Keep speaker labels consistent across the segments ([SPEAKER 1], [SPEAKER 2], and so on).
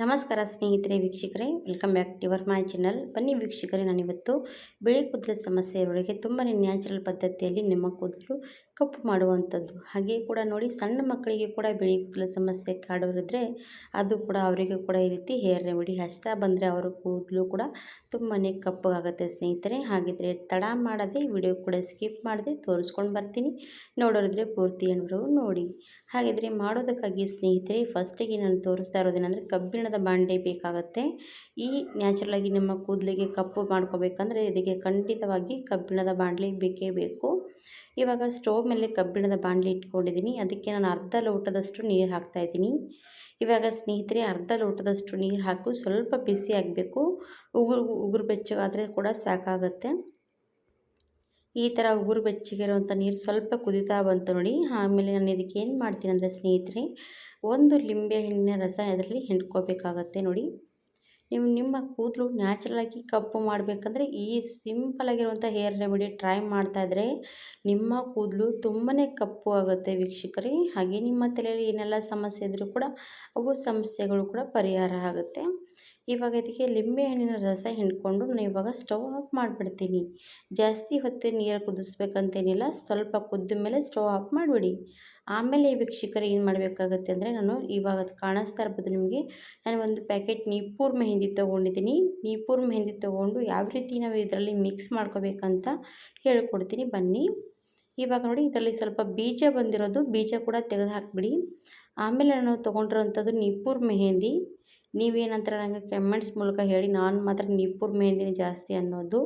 [SPEAKER 1] ನಮಸ್ಕಾರ ಸ್ನೇಹಿತರೆ, ವೀಕ್ಷಕರೇ. Welcome back to your my channel ಬನ್ನಿ ವೀಕ್ಷಕರೇ, ನಾನಿವತ್ತು ಬಿಳಿ ಕೂದಲ ಸಮಸ್ಯೆ ತುಂಬನೇ ತುಂಬಾ ನ್ಯಾಚುರಲ್ ಪದ್ಧತಿಯಲ್ಲಿ ನಿಮ್ಮ ಕೂದಲು ಕಪ್ಪು ಮಾಡುವಂಥದ್ದು. ಹಾಗೆ ಕೂಡ ನೋಡಿ ಸಣ್ಣ ಮಕ್ಕಳಿಗೆ ಕೂಡ ಬಿಳಿ ಕೂದಲ ಸಮಸ್ಯೆ ಕಾಡೋರಿದ್ರೆ ಅದು ಕೂಡ ಅವರಿಗೂ ಕೂಡ ಈ ರೀತಿ ಹೇರ್ ರೆಮಿಡಿ ಹಚ್ತಾ ಬಂದರೆ ಅವರ ಕೂದಲು ಕೂಡ ತುಂಬಾ ಕಪ್ಪಗಾಗುತ್ತೆ ಸ್ನೇಹಿತರೆ. ಹಾಗಿದ್ರೆ ತಡ ಮಾಡದೆ ವಿಡಿಯೋ ಕೂಡ ಸ್ಕಿಪ್ ಮಾಡದೆ ತೋರಿಸ್ಕೊಂಡು ಬರ್ತೀನಿ. ನೋಡೋರಿದ್ರೆ ಪೂರ್ತಿ ಅನ್ನೋರು ನೋಡಿ. ಹಾಗಿದ್ರೆ ಮಾಡೋದಕ್ಕಾಗಿ ಸ್ನೇಹಿತರೆ, ಫಸ್ಟಿಗೆ ನಾನು ತೋರಿಸ್ತಾ ಇರೋದೇನೆಂದರೆ ಕಬ್ಬಿಣದ ಬಾಂಡೆ ಬೇಕಾಗುತ್ತೆ. ಈ ನ್ಯಾಚುರಲಾಗಿ ನಮ್ಮ ಕೂದಲಿಗೆ ಕಪ್ಪು ಮಾಡ್ಕೋಬೇಕಂದ್ರೆ ಇದಕ್ಕೆ ಖಂಡಿತವಾಗಿ ಕಬ್ಬಿಣದ ಬಾಂಡ್ಲಿ ಬೇಕೇ ಬೇಕು. ಇವಾಗ ಸ್ಟೋವ್ ಮೇಲೆ ಕಬ್ಬಿಣದ ಬಾಣಲೆ ಇಟ್ಕೊಂಡಿದ್ದೀನಿ. ಅದಕ್ಕೆ ನಾನು ಅರ್ಧ ಲೋಟದಷ್ಟು ನೀರು ಹಾಕ್ತಾಯಿದ್ದೀನಿ ಇವಾಗ ಸ್ನೇಹಿತರೆ, ಅರ್ಧ ಲೋಟದಷ್ಟು ನೀರು ಹಾಕು ಸ್ವಲ್ಪ ಬಿಸಿ ಆಗಬೇಕು. ಉಗುರು ಉಗುರು ಬೆಚ್ಚಗಾದರೆ ಕೂಡ ಸಾಕಾಗುತ್ತೆ. ಈ ಥರ ಉಗುರು ಬೆಚ್ಚಗಿರುವಂಥ ನೀರು ಸ್ವಲ್ಪ ಕುದಿತಾ ಬಂತು ನೋಡಿ. ಆಮೇಲೆ ನಾನು ಇದಕ್ಕೆ ಏನು ಮಾಡ್ತೀನಿ ಅಂದರೆ ಸ್ನೇಹಿತರೆ, ಒಂದು ಲಿಂಬೆ ಹಣ್ಣಿನ ರಸ ಅದರಲ್ಲಿ ಹಿಂಡ್ಕೋಬೇಕಾಗತ್ತೆ ನೋಡಿ. ನೀವು ನಿಮ್ಮ ಕೂದಲು ನ್ಯಾಚುರಲಾಗಿ ಕಪ್ಪು ಮಾಡಬೇಕಂದ್ರೆ ಈ ಸಿಂಪಲಾಗಿರುವಂಥ ಹೇರ್ ರೆಮಿಡಿ ಟ್ರೈ ಮಾಡ್ತಾಯಿದ್ರೆ ನಿಮ್ಮ ಕೂದಲು ತುಂಬಾ ಕಪ್ಪು ಆಗುತ್ತೆ ವೀಕ್ಷಕರೇ. ಹಾಗೆ ನಿಮ್ಮ ತಲೆಯಲ್ಲಿ ಏನೆಲ್ಲ ಸಮಸ್ಯೆ ಇದ್ದರೂ ಕೂಡ ಅವು ಸಮಸ್ಯೆಗಳು ಕೂಡ ಪರಿಹಾರ ಆಗುತ್ತೆ. ಇವಾಗ ಇದಕ್ಕೆ ಲಿಂಬೆ ಹಣ್ಣಿನ ರಸ ಹಿಂಡ್ಕೊಂಡು ನಾನು ಇವಾಗ ಸ್ಟವ್ ಆಫ್ ಮಾಡಿಬಿಡ್ತೀನಿ. ಜಾಸ್ತಿ ಹೊತ್ತು ನೀರು ಕುದಿಸ್ಬೇಕಂತೇನಿಲ್ಲ, ಸ್ವಲ್ಪ ಕುದ್ದ ಮೇಲೆ ಸ್ಟವ್ ಆಫ್ ಮಾಡಿಬಿಡಿ. ಆಮೇಲೆ ಈ ವೀಕ್ಷಕರು ಏನು ಮಾಡಬೇಕಾಗತ್ತೆ ಅಂದರೆ ನಾನು ಇವಾಗ ಕಾಣಿಸ್ತಾ ಇರ್ಬೋದು ನಿಮಗೆ. ನಾನು ಒಂದು ಪ್ಯಾಕೆಟ್ ನೀಪೂರ್ ಮೆಹಂದಿ ತೊಗೊಂಡಿದ್ದೀನಿ. ನೀಪೂರ್ ಮೆಹಂದಿ ತೊಗೊಂಡು ಯಾವ ರೀತಿ ನಾವು ಇದರಲ್ಲಿ ಮಿಕ್ಸ್ ಮಾಡ್ಕೋಬೇಕಂತ ಹೇಳ್ಕೊಡ್ತೀನಿ. ಬನ್ನಿ. ಇವಾಗ ನೋಡಿ ಇದರಲ್ಲಿ ಸ್ವಲ್ಪ ಬೀಜ ಬಂದಿರೋದು. ಬೀಜ ಕೂಡ ತೆಗೆದು ಹಾಕಿಬಿಡಿ. ಆಮೇಲೆ ನಾನು ತೊಗೊಂಡಿರೋಂಥದ್ದು ನೀಪೂರ್ ಮೆಹಂದಿ. ನೀವೇನಂತಾರೆ ನನಗೆ ಕಮೆಂಟ್ಸ್ ಮೂಲಕ ಹೇಳಿ. ನಾನು ಮಾತ್ರ ನಿಪ್ಪುರ್ ಮೆಹಂದಿನೇ ಜಾಸ್ತಿ ಅನ್ನೋದು.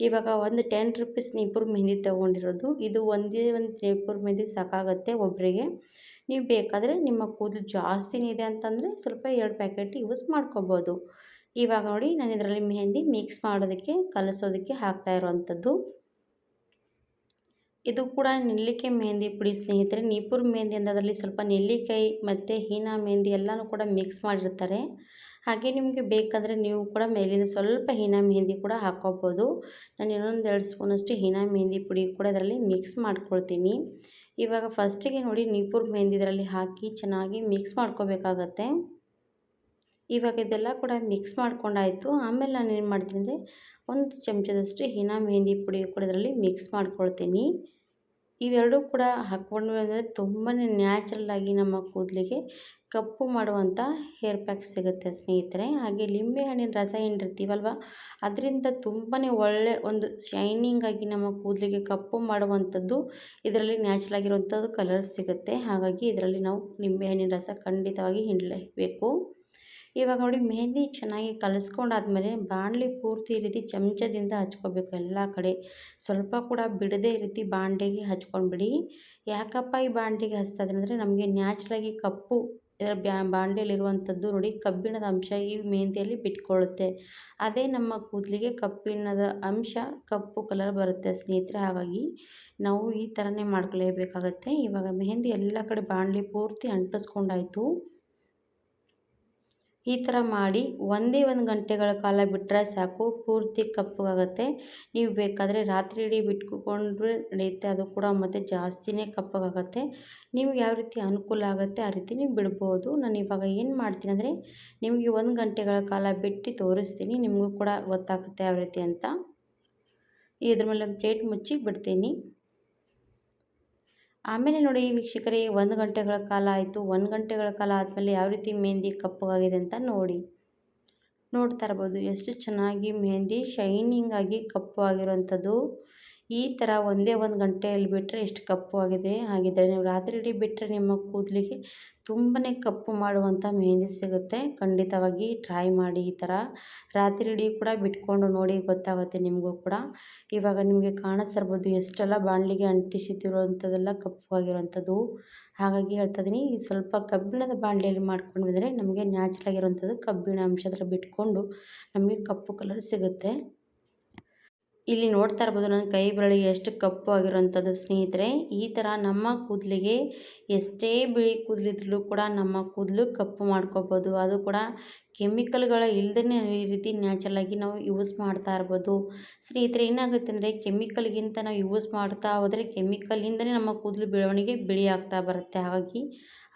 [SPEAKER 1] ಇವಾಗ ಒಂದು ಟೆನ್ ರುಪೀಸ್ ನಿಪ್ಪುರ್ ಮೆಹಂದಿ ತೊಗೊಂಡಿರೋದು. ಇದು ಒಂದೇ ಒಂದು ನಿಪ್ಪುರ್ ಮೆಹಂದಿ ಸಾಕಾಗುತ್ತೆ ಒಬ್ಬರಿಗೆ ನೀವು ಬೇಕಾದರೆ ನಿಮ್ಮ ಕೂದಲು ಜಾಸ್ತಿನೇ ಇದೆ ಅಂತಂದರೆ ಸ್ವಲ್ಪ ಎರಡು ಪ್ಯಾಕೆಟ್ ಯೂಸ್ ಮಾಡ್ಕೋಬೋದು. ಇವಾಗ ನೋಡಿ ನಾನು ಇದರಲ್ಲಿ ಮೆಹಂದಿ ಮಿಕ್ಸ್ ಮಾಡೋದಕ್ಕೆ, ಕಲಸೋದಕ್ಕೆ ಹಾಕ್ತಾ ಇರೋವಂಥದ್ದು. ಇದು ಕೂಡ ನೆಲ್ಲಿಕಾಯಿ ಮೆಹಂದಿ ಪುಡಿ ಸ್ನೇಹಿತರೆ. ನೀಪುರ್ ಮೆಹಂದಿ ಅದರಲ್ಲಿ ಸ್ವಲ್ಪ ನೆಲ್ಲಿಕಾಯಿ ಮತ್ತು ಹೀನಾ ಮೆಹಂದಿ ಎಲ್ಲನೂ ಕೂಡ ಮಿಕ್ಸ್ ಮಾಡಿರ್ತಾರೆ. ಹಾಗೆ ನಿಮಗೆ ಬೇಕಾದರೆ ನೀವು ಕೂಡ ಮೇಲಿನ ಸ್ವಲ್ಪ ಹೀನಾ ಮೆಹಂದಿ ಕೂಡ ಹಾಕ್ಕೋಬೋದು ನಾನು ಇನ್ನೊಂದು ಎರಡು ಸ್ಪೂನಷ್ಟು ಹೀನಾ ಮೆಹಂದಿ ಪುಡಿ ಕೂಡ ಇದರಲ್ಲಿ ಮಿಕ್ಸ್ ಮಾಡ್ಕೊಳ್ತೀನಿ. ಇವಾಗ ಫಸ್ಟಿಗೆ ನೋಡಿ ನೀಪುರ್ ಮೆಹಂದಿ ಇದರಲ್ಲಿ ಹಾಕಿ ಚೆನ್ನಾಗಿ ಮಿಕ್ಸ್ ಮಾಡ್ಕೋಬೇಕಾಗತ್ತೆ. ಇವಾಗ ಇದೆಲ್ಲ ಕೂಡ ಮಿಕ್ಸ್ ಮಾಡ್ಕೊಂಡಾಯಿತು. ಆಮೇಲೆ ನಾನು ಏನು ಮಾಡ್ತೀನಿ ಅಂದರೆ ಒಂದು ಚಮಚದಷ್ಟು ಹೀನಾ ಮೆಹಂದಿ ಪುಡಿ ಕೂಡ ಇದರಲ್ಲಿ ಮಿಕ್ಸ್ ಮಾಡ್ಕೊಳ್ತೀನಿ. ಇವೆರಡೂ ಕೂಡ ಹಾಕ್ಕೊಂಡು ಅಂದರೆ ತುಂಬಾ ನ್ಯಾಚುರಲ್ಲಾಗಿ ನಮ್ಮ ಕೂದಲಿಗೆ ಕಪ್ಪು ಮಾಡುವಂಥ ಹೇರ್ ಪ್ಯಾಕ್ ಸಿಗುತ್ತೆ ಸ್ನೇಹಿತರೆ. ಹಾಗೆ ಲಿಂಬೆಹಣ್ಣಿನ ರಸ ಏನಿರ್ತೀವಲ್ವ, ಅದರಿಂದ ತುಂಬಾ ಒಳ್ಳೆ ಒಂದು ಶೈನಿಂಗಾಗಿ ನಮ್ಮ ಕೂದಲಿಗೆ ಕಪ್ಪು ಮಾಡುವಂಥದ್ದು ಇದರಲ್ಲಿ ನ್ಯಾಚುರಲ್ ಆಗಿರುವಂಥದ್ದು ಕಲರ್ ಸಿಗುತ್ತೆ. ಹಾಗಾಗಿ ಇದರಲ್ಲಿ ನಾವು ಲಿಂಬೆಹಣ್ಣಿನ ರಸ ಖಂಡಿತವಾಗಿ ಹಿಂಡಲೇಬೇಕು. ಇವಾಗ ನೋಡಿ ಮೆಹಂದಿ ಚೆನ್ನಾಗಿ ಕಲಿಸ್ಕೊಂಡಾದ್ಮೇಲೆ ಬಾಣಲಿ ಪೂರ್ತಿ ರೀತಿ ಚಮಚದಿಂದ ಹಚ್ಕೋಬೇಕು ಎಲ್ಲ ಕಡೆ. ಸ್ವಲ್ಪ ಕೂಡ ಬಿಡದೆ ರೀತಿ ಬಾಂಡೆಗೆ ಹಚ್ಕೊಂಡ್ಬಿಡಿ. ಯಾಕಪ್ಪ ಈ ಬಾಂಡೆಗೆ ಹಚ್ತದೆ ಅಂದರೆ ನಮಗೆ ನ್ಯಾಚುರಲಾಗಿ ಕಪ್ಪು ಇದರ ಬ್ಯಾ ನೋಡಿ ಕಬ್ಬಿಣದ ಅಂಶ ಈ ಮೆಹಂದಿಯಲ್ಲಿ ಬಿಟ್ಕೊಳ್ಳುತ್ತೆ. ಅದೇ ನಮ್ಮ ಕೂದಲಿಗೆ ಕಬ್ಬಿಣದ ಅಂಶ, ಕಪ್ಪು ಕಲರ್ ಬರುತ್ತೆ ಸ್ನೇಹಿತರೆ. ಹಾಗಾಗಿ ನಾವು ಈ ಥರನೇ ಮಾಡ್ಕೊಳ್ಳೇಬೇಕಾಗತ್ತೆ. ಇವಾಗ ಮೆಹಂದಿ ಎಲ್ಲ ಕಡೆ ಬಾಣಲಿ ಪೂರ್ತಿ ಅಂಟಿಸ್ಕೊಂಡಾಯಿತು. ಈ ಥರ ಮಾಡಿ ಒಂದೇ ಒಂದು ಗಂಟೆಗಳ ಕಾಲ ಬಿಟ್ಟರೆ ಸಾಕು, ಪೂರ್ತಿ ಕಪ್ಪಗಾಗುತ್ತೆ. ನೀವು ಬೇಕಾದರೆ ರಾತ್ರಿ ಇಡೀ ಬಿಟ್ಕೊಂಡ್ರೆ ನಡೆಯುತ್ತೆ ಅದು ಕೂಡ ಮತ್ತು ಜಾಸ್ತಿನೇ ಕಪ್ಪಗಾಗುತ್ತೆ. ನಿಮ್ಗೆ ಯಾವ ರೀತಿ ಅನುಕೂಲ ಆಗುತ್ತೆ ಆ ರೀತಿ ನೀವು ಬಿಡ್ಬೋದು. ನಾನು ಇವಾಗ ಏನು ಮಾಡ್ತೀನಿ ಅಂದರೆ, ನಿಮಗೆ ಒಂದು ಗಂಟೆಗಳ ಕಾಲ ಬಿಟ್ಟು ತೋರಿಸ್ತೀನಿ, ನಿಮಗೂ ಕೂಡ ಗೊತ್ತಾಗುತ್ತೆ ಯಾವ ರೀತಿ ಅಂತ. ಇದ್ರ ಮೇಲೆ ಪ್ಲೇಟ್ ಮುಚ್ಚಿ ಬಿಡ್ತೀನಿ. ಆಮೇಲೆ ನೋಡಿ ವೀಕ್ಷಕರೇ, ಒಂದು ಗಂಟೆಗಳ ಕಾಲ ಆಯಿತು. ಒಂದು ಗಂಟೆಗಳ ಕಾಲ ಆದಮೇಲೆ ಯಾವ ರೀತಿ ಮೆಹಂದಿ ಕಪ್ಪಗಾಗಿದೆ ಅಂತ ನೋಡಿ. ನೋಡ್ತಾ ಇರ್ಬೋದು, ಎಷ್ಟು ಚೆನ್ನಾಗಿ ಮೆಹಂದಿ, ಶೈನಿಂಗ್ ಆಗಿ ಕಪ್ಪು ಆಗಿರೋವಂಥದ್ದು. ಈ ಥರ ಒಂದೇ ಒಂದು ಗಂಟೆಯಲ್ಲಿ ಬಿಟ್ಟರೆ ಎಷ್ಟು ಕಪ್ಪು ಆಗಿದೆ ಹಾಗಿದ್ದರೆ ನೀವು ರಾತ್ರಿ ಇಡೀ ಬಿಟ್ಟರೆ ನಿಮ್ಮ ಕೂದಲಿಗೆ ತುಂಬಾ ಕಪ್ಪು ಮಾಡುವಂಥ ಮೆಹಂದಿ ಸಿಗುತ್ತೆ. ಖಂಡಿತವಾಗಿ ಟ್ರೈ ಮಾಡಿ ಈ ಥರ ರಾತ್ರಿ ಇಡೀ ಕೂಡ ಬಿಟ್ಕೊಂಡು ನೋಡಿ ಗೊತ್ತಾಗುತ್ತೆ ನಿಮಗೂ ಕೂಡ. ಇವಾಗ ನಿಮಗೆ ಕಾಣಿಸ್ತಿರ್ಬೋದು ಎಷ್ಟೆಲ್ಲ ಬಾಣಲಿಗೆ ಅಂಟಿಸಿದಿರುವಂಥದ್ದೆಲ್ಲ ಕಪ್ಪು ಆಗಿರುವಂಥದ್ದು ಹಾಗಾಗಿ ಹೇಳ್ತಾ ಇದ್ದೀನಿ ಈ ಸ್ವಲ್ಪ ಕಬ್ಬಿಣದ ಬಾಣಲಿಯಲ್ಲಿ ಮಾಡ್ಕೊಂಡು ಬಂದರೆ ನಮಗೆ ನ್ಯಾಚುರಲ್ ಆಗಿರುವಂಥದ್ದು ಕಬ್ಬಿಣ ಅಂಶದಲ್ಲಿ ಬಿಟ್ಕೊಂಡು ನಮಗೆ ಕಪ್ಪು ಕಲರ್ ಸಿಗುತ್ತೆ. ಇಲ್ಲಿ ನೋಡ್ತಾ ಇರ್ಬೋದು ನನ್ನ ಕೈ ಬೆರಳಿಗೆ ಎಷ್ಟು ಕಪ್ಪು ಆಗಿರೋಂಥದ್ದು ಸ್ನೇಹಿತರೆ. ಈ ಥರ ನಮ್ಮ ಕೂದಲಿಗೆ ಎಷ್ಟೇ ಬಿಳಿ ಕೂದಲಿದ್ರೂ ಕೂಡ ನಮ್ಮ ಕೂದಲು ಕಪ್ಪು ಮಾಡ್ಕೋಬೋದು. ಅದು ಕೂಡ ಕೆಮಿಕಲ್ಗಳ ಇಲ್ಲದೇ ಈ ರೀತಿ ನ್ಯಾಚುರಲಾಗಿ ನಾವು ಯೂಸ್ ಮಾಡ್ತಾ ಇರ್ಬೋದು. ಸ್ನೇಹಿತರೆ, ಏನಾಗುತ್ತೆ ಅಂದರೆ ಕೆಮಿಕಲ್ಗಿಂತ ನಾವು ಯೂಸ್ ಮಾಡ್ತಾ ಹೋದರೆ ಕೆಮಿಕಲಿಂದನೇ ನಮ್ಮ ಕೂದಲು ಬೆಳವಣಿಗೆ ಬಿಳಿ ಆಗ್ತಾ ಬರುತ್ತೆ. ಹಾಗಾಗಿ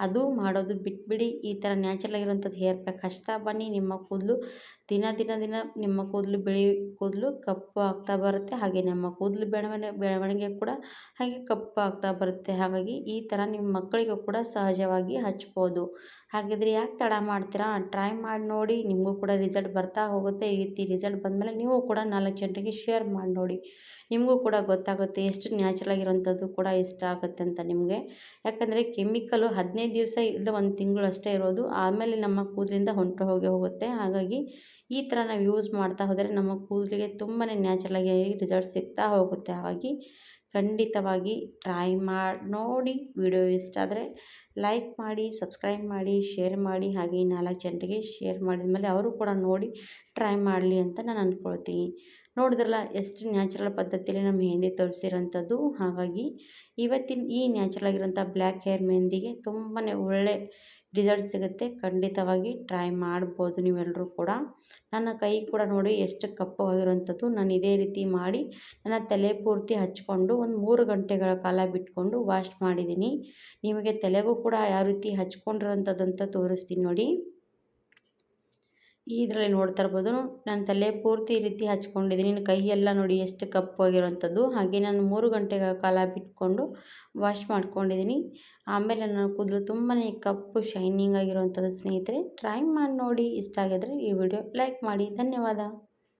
[SPEAKER 1] ಅದು ಮಾಡೋದು ಬಿಟ್ಬಿಡಿ. ಈ ಥರ ನ್ಯಾಚುರಲ್ ಆಗಿರುವಂಥದ್ದು ಹೇರ್ ಪ್ಯಾಕ್ ಹಚ್ತಾ ಬನ್ನಿ. ನಿಮ್ಮ ಕೂದಲು ದಿನ ದಿನ ದಿನ ನಿಮ್ಮ ಕೂದಲು ಬಿಳಿ ಕೂದಲು ಕಪ್ಪು ಆಗ್ತಾ ಬರುತ್ತೆ. ಹಾಗೆ ನಮ್ಮ ಕೂದಲು ಬೆಳವಣಿಗೆ ಬೆಳವಣಿಗೆ ಕೂಡ ಹಾಗೆ ಕಪ್ಪು ಆಗ್ತಾ ಬರುತ್ತೆ. ಹಾಗಾಗಿ ಈ ಥರ ನಿಮ್ಮ ಮಕ್ಕಳಿಗೂ ಕೂಡ ಸಹಜವಾಗಿ ಹಚ್ಬೋದು. ಹಾಗಿದ್ರೆ ಯಾಕೆ ತಡ ಮಾಡ್ತೀರಾ? ಟ್ರೈ ಮಾಡಿ ನೋಡಿ. ನಿಮಗೂ ಕೂಡ ರಿಸಲ್ಟ್ ಬರ್ತಾ ಹೋಗುತ್ತೆ. ಈ ರೀತಿ ರಿಸಲ್ಟ್ ಬಂದಮೇಲೆ ನೀವು ಕೂಡ ನಾಲ್ಕು ಜನರಿಗೆ ಶೇರ್ ಮಾಡಿ ನೋಡಿ. ನಿಮಗೂ ಕೂಡ ಗೊತ್ತಾಗುತ್ತೆ ಎಷ್ಟು ನ್ಯಾಚುರಲ್ ಆಗಿರುವಂಥದ್ದು ಕೂಡ ಇಷ್ಟ ಆಗುತ್ತೆ ಅಂತ ನಿಮಗೆ. ಯಾಕಂದರೆ ಕೆಮಿಕಲು ಹದಿನೈದು ದಿವಸ ಇಲ್ಲ ಒಂದು ತಿಂಗಳು ಅಷ್ಟೇ ಇರೋದು. ಆಮೇಲೆ ನಮ್ಮ ಕೂದಲಿಂದ ಹೊಂಟು ಹೋಗಿ ಹೋಗುತ್ತೆ. ಹಾಗಾಗಿ ಈ ಥರ ನಾವು ಯೂಸ್ ಮಾಡ್ತಾ ಹೋದರೆ ನಮ್ಮ ಕೂದಲಿಗೆ ತುಂಬಾ ನ್ಯಾಚುರಲಾಗಿ ರಿಸಲ್ಟ್ ಸಿಗ್ತಾ ಹೋಗುತ್ತೆ. ಹಾಗಾಗಿ ಖಂಡಿತವಾಗಿ ಟ್ರೈ ಮಾಡಿ ನೋಡಿ. ವಿಡಿಯೋ ಇಷ್ಟ ಆದರೆ ಲೈಕ್ ಮಾಡಿ ಸಬ್ಸ್ಕ್ರೈಬ್ ಮಾಡಿ ಶೇರ್ ಮಾಡಿ, ಹಾಗೆ ನಾಲ್ಕು ಜನರಿಗೆ ಶೇರ್ ಮಾಡಿದ ಮೇಲೆ ಅವರು ಕೂಡ ನೋಡಿ ಟ್ರೈ ಮಾಡಲಿ ಅಂತ ನಾನು ಅಂದ್ಕೊಳ್ತೀನಿ ನೋಡಿದ್ರಲ್ಲ, ಎಷ್ಟು ನ್ಯಾಚುರಲ್ ಪದ್ಧತಿಯಲ್ಲಿ ನಮ್ಮ ಮೆಹಂದಿ ತೋರಿಸಿರೋಂಥದ್ದು. ಹಾಗಾಗಿ ಇವತ್ತಿನ ಈ ನ್ಯಾಚುರಲ್ ಆಗಿರೋಂಥ ಬ್ಲ್ಯಾಕ್ ಹೇರ್ ಮೆಹಂದಿಗೆ ತುಂಬಾ ಒಳ್ಳೆ ರಿಸಲ್ಟ್ ಸಿಗುತ್ತೆ. ಖಂಡಿತವಾಗಿ ಟ್ರೈ ಮಾಡ್ಬೋದು ನೀವೆಲ್ಲರೂ ಕೂಡ. ನನ್ನ ಕೈ ಕೂಡ ನೋಡಿ ಎಷ್ಟು ಕಪ್ಪವಾಗಿರುವಂಥದ್ದು ನಾನು ಇದೇ ರೀತಿ ಮಾಡಿ ನನ್ನ ತಲೆ ಪೂರ್ತಿ ಹಚ್ಕೊಂಡು ಒಂದು ಮೂರು ಗಂಟೆಗಳ ಕಾಲ ಬಿಟ್ಕೊಂಡು ವಾಶ್ ಮಾಡಿದ್ದೀನಿ. ನಿಮಗೆ ತಲೆಗೂ ಕೂಡ ಯಾವ ರೀತಿ ಹಚ್ಕೊಂಡಿರೋಂಥದ್ದಂತ ತೋರಿಸ್ತೀನಿ ನೋಡಿ. ಇದರಲ್ಲಿ ನೋಡ್ತಾ ಇರ್ಬೋದು ನಾನು ತಲೆ ಪೂರ್ತಿ ಈ ರೀತಿ ಹಚ್ಕೊಂಡಿದ್ದೀನಿ. ಕೈ ಕೈಯೆಲ್ಲ ನೋಡಿ ಎಷ್ಟು ಕಪ್ಪಾಗಿರೋವಂಥದ್ದು ಹಾಗೆ ನಾನು ಮೂರು ಗಂಟೆಗಳ ಕಾಲ ಬಿಟ್ಕೊಂಡು ವಾಶ್ ಮಾಡ್ಕೊಂಡಿದ್ದೀನಿ. ಆಮೇಲೆ ನನ್ನ ಕೂದಲು ತುಂಬಾ ಕಪ್ಪು, ಶೈನಿಂಗ್ ಆಗಿರುವಂಥದ್ದು ಸ್ನೇಹಿತರೆ ಟ್ರೈ ಮಾಡಿ ನೋಡಿ. ಇಷ್ಟ ಆಗಿದ್ರೆ ಈ ವಿಡಿಯೋ ಲೈಕ್ ಮಾಡಿ. ಧನ್ಯವಾದ.